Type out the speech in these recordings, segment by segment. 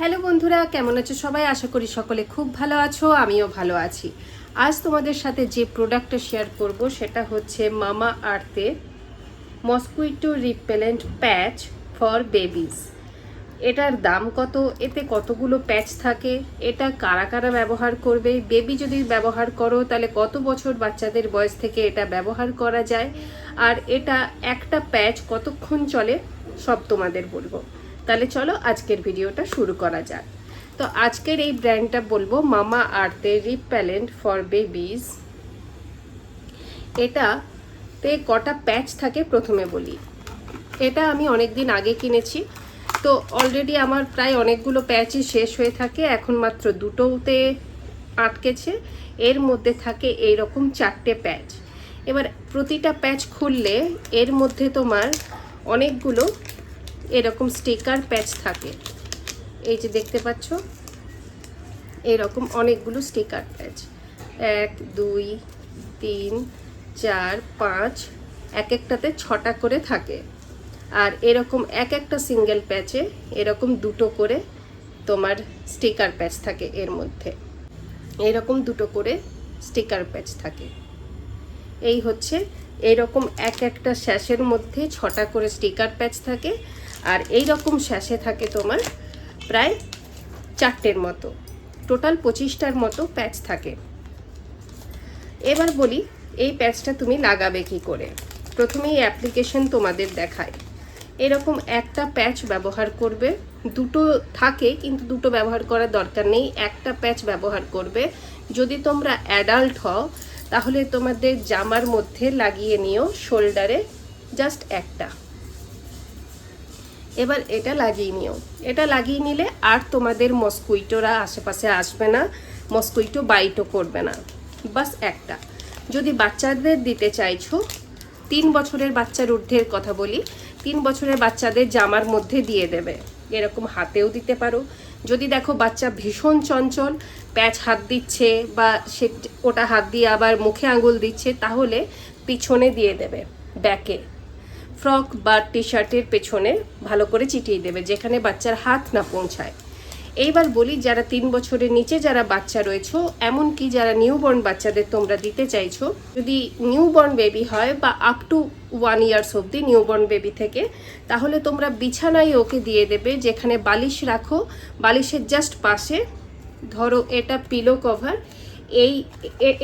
Hello বন্ধুরা, কেমন আছো সবাই? আশা করি সকলে খুব ভালো আছো, আমিও ভালো আছি। আজ তোমাদের সাথে যে প্রোডাক্টটা শেয়ার করব, সেটা হচ্ছে মামা আর্থের mosquito repellent patch for babies এটার দাম কত? এতে কতগুলো প্যাচ থাকে? এটা কারা কারা ব্যবহার করবে? বেবি যদি ব্যবহার করো, তাহলে কত বছর বাচ্চাদের বয়স থেকে এটা ব্যবহার করা যায়? আর এটা একটা প্যাচ কতক্ষণ চলে? সব তোমাদের বলব। তাহলে চলো আজকের ভিডিওটা শুরু করা যাক। তো আজকের এই ব্র্যান্ডটা বলব মামা আর্থের রিপ্যালেন্ট ফর বেবিজ এটাতে কটা প্যাচ থাকে প্রথমে বলি। এটা আমি অনেক দিন আগে কিনেছি। তো অলরেডি আমার প্রায় অনেকগুলো প্যাচই শেষ হয়ে থাকে, এখন মাত্র দুটোতে আটকেছে। এর মধ্যে থাকে এই রকম চারটে প্যাচ এবার প্রতিটা প্যাচ খুললে এর মধ্যে তোমার অনেকগুলো এরকম স্টিকার প্যাচ থাকে। এই যে দেখতে পাচ্ছ, এরকম অনেকগুলো স্টিকার প্যাচ এক, দুই, তিন, চার, পাঁচ, এক একটাতে ছটা করে থাকে। আর এরকম এক একটা সিঙ্গেল প্যাচে এরকম দুটো করে তোমার স্টিকার প্যাচ থাকে এর মধ্যে। এরকম দুটো করে স্টিকার প্যাচ থাকে। এই হচ্ছে এরকম এক একটা শ্যাসের মধ্যে ছটা করে স্টিকার প্যাচ থাকে। আর এই রকম শ্যাসে থাকে তোমার প্রায় চারটের মতো। টোটাল পঁচিশটার মতো প্যাচ থাকে। এবার বলি, এই প্যাচটা তুমি লাগাবে কি করে? প্রথমেই অ্যাপ্লিকেশন তোমাদের দেখায়। এরকম একটা প্যাচ ব্যবহার করবে। দুটো থাকে, কিন্তু দুটো ব্যবহার করার দরকার নেই। একটা প্যাচ ব্যবহার করবে। যদি তোমরা অ্যাডাল্ট হও, তাহলে তোমাদের জামার মধ্যে লাগিয়ে নিও শোল্ডারে জাস্ট একটা। এবার এটা লাগিয়ে নিও। এটা লাগিয়ে নিলে আর তোমাদের মস্কুইটোরা আশেপাশে আসবে না, মস্কুইটো বাইটও করবে না। বাস একটা। যদি বাচ্চাদের দিতে চাইছো, তিন বছরের বাচ্চার ঊর্ধ্বের কথা বলি, তিন বছরের বাচ্চাদের জামার মধ্যে দিয়ে দেবে। এরকম হাতেও দিতে পারো। যদি দেখো বাচ্চা ভীষণ চঞ্চল, প্যাচ হাত দিচ্ছে বা সে ওটা হাত দিয়ে আবার মুখে আঙুল দিচ্ছে, তাহলে পিছনে দিয়ে দেবে, ব্যাকে। ফ্রক বা টি শার্টের পেছনে ভালো করে চিটিয়ে দেবে, যেখানে বাচ্চার হাত না পৌঁছায়। এইবার বলি, যারা তিন বছরের নিচে যারা বাচ্চা রয়েছে, এমনকি যারা নিউবর্ন বাচ্চাদের তোমরা দিতে চাইছো, যদি নিউবর্ন বেবি হয় বা আপ টু ওয়ান ইয়ার্স অবধি নিউবর্ন বেবি থেকে, তাহলে তোমরা বিছানায় ওকে দিয়ে দেবে, যেখানে বালিশ রাখো, বালিশের জাস্ট পাশে, ধরো এটা পিলো কভার এই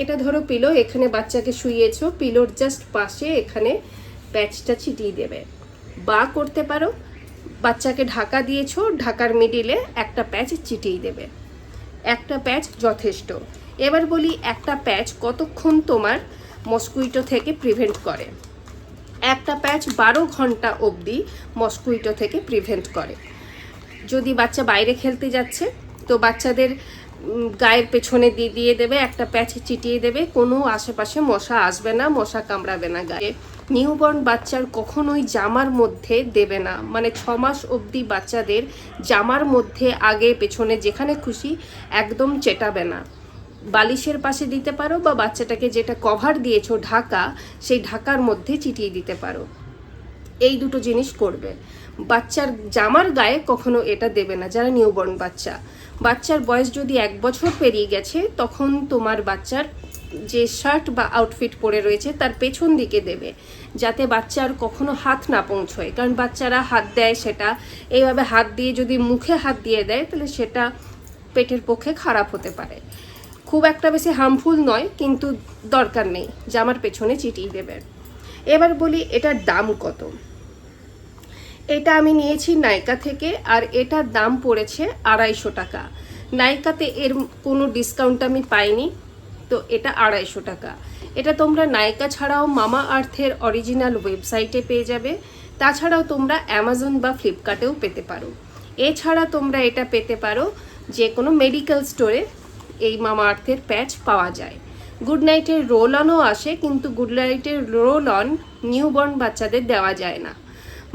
এটা ধরো পিলো এখানে বাচ্চাকে শুইয়েছো পিলোর জাস্ট পাশে এখানে প্যাচটা ছিটিয়ে দেবে। বা করতে পারো, বাচ্চাকে ঢাকা দিয়েছ, ঢাকার মিডিলে একটা প্যাচ চিটিয়ে দেবে। একটা প্যাচ যথেষ্ট। এবার বলি, একটা প্যাচ কতক্ষণ তোমার মস্কুইটো থেকে প্রিভেন্ট করে? একটা প্যাচ বারো ঘণ্টা অবধি মস্কুইটো থেকে প্রিভেন্ট করে। যদি বাচ্চা বাইরে খেলতে যাচ্ছে, তো বাচ্চাদের গায়ের পেছনে দিয়ে দিয়ে দেবে, একটা প্যাচ চিটিয়ে দেবে। কোনো আশেপাশে মশা আসবে না, মশা কামড়াবে না গায়ে। নিউবর্ন বাচ্চার কখনোই জামার মধ্যে দেবে না। মানে ছ মাস অবধি বাচ্চাদের জামার মধ্যে আগে পেছনে যেখানে খুশি একদম চেটাবে না। বালিশের পাশে দিতে পারো বা বাচ্চাটাকে যেটা কভার দিয়েছ ঢাকা, সেই ঢাকার মধ্যে চিটিয়ে দিতে পারো। এই দুটো জিনিস করবে। বাচ্চার জামার গায়ে কখনো এটা দেবে না, যারা নিউবর্ন বাচ্চা। বাচ্চার বয়স যদি এক বছর পেরিয়ে গেছে, তখন তোমার বাচ্চার যে শার্ট বা আউটফিট পরে রয়েছে, তার পেছন দিকে দেবে, যাতে বাচ্চার কখনো হাত না পৌঁছয়। কারণ বাচ্চারা হাত দেয় সেটা, এইভাবে হাত দিয়ে যদি মুখে হাত দিয়ে দেয়, তাহলে সেটা পেটের পক্ষে খারাপ হতে পারে। খুব একটা বেশি হার্মফুল নয়, কিন্তু দরকার নেই জামার পেছনে চিটিয়ে দেবে। এবার বলি, এটার দাম কত? এটা আমি নিয়েছি নাইকা থেকে, আর এটার দাম পড়েছে আড়াইশো টাকা। নাইকাতে এর কোনো ডিসকাউন্ট আমি পাইনি। তো এটা আড়াইশো টাকা। এটা তোমরা নাইকা ছাড়াও মামা আর্থের অরিজিনাল ওয়েবসাইটে পেয়ে যাবে। তাছাড়াও তোমরা অ্যামাজন বা ফ্লিপকার্টেও পেতে পারো। এছাড়া তোমরা এটা পেতে পারো যে কোনো মেডিকেল স্টোরে এই মামা আর্থের প্যাচ পাওয়া যায়। গুড নাইটের রোল অনও আসে, কিন্তু গুড নাইটের রোল অন নিউবর্ন বাচ্চাদের দেওয়া যায় না।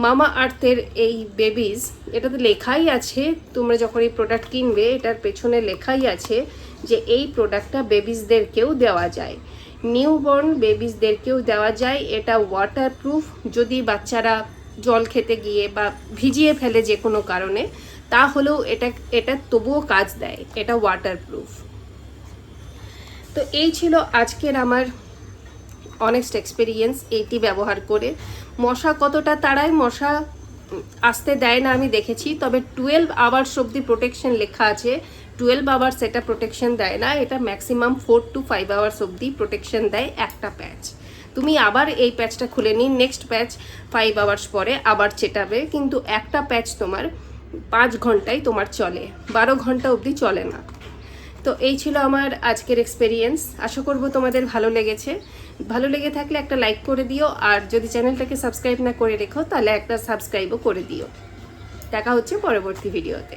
মামা আর্থের এই বেবিজ এটাতে লেখাই আছে, তোমরা যখন এই প্রোডাক্ট কিনবে, এটার পেছনে লেখাই আছে যে এই প্রোডাক্টটা বেবিসদেরকেও দেওয়া যায়। নিউবর্ন বেবিসদেরকেও দেওয়া যায়, এটা ওয়াটারপ্রুফ যদি বাচ্চারা জল খেতে গিয়ে বা ভিজিয়ে ফেলে যে কোনো কারণে, তাহলেও এটা এটা তবুও কাজ দেয়, এটা ওয়াটারপ্রুফ তো এই ছিল আজকের আমার অনেস্ট এক্সপিরিয়েন্স এইটি ব্যবহার করে। মশা কতটা তাড়ায়, মশা আসতে দেয় না আমি দেখেছি, তবে টুয়েলভ আওয়ার্স অব্দি প্রোটেকশন লেখা আছে। টুয়েলভ আওয়ার্স এটা প্রোটেকশন দেয় না, এটা maximum four to five hours অব্দি প্রোটেকশন দেয় একটা প্যাচ তুমি আবার এই প্যাচটা খুলে নিন নেক্সট প্যাচ ফাইভ আওয়ার্স পরে আবার চেটাবে, কিন্তু একটা প্যাচ তোমার পাঁচ ঘন্টায় তোমার চলে, বারো ঘণ্টা অবধি চলে না। তো এই ছিল আমার আজকের এক্সপেরিয়েন্স আশা করব তোমাদের ভালো লেগেছে। ভালো লেগে থাকলে একটা লাইক করে দিও, আর যদি চ্যানেলটাকে সাবস্ক্রাইব না করে রেখো, তাহলে একটা সাবস্ক্রাইবও করে দিও। দেখা হচ্ছে পরবর্তী ভিডিওতে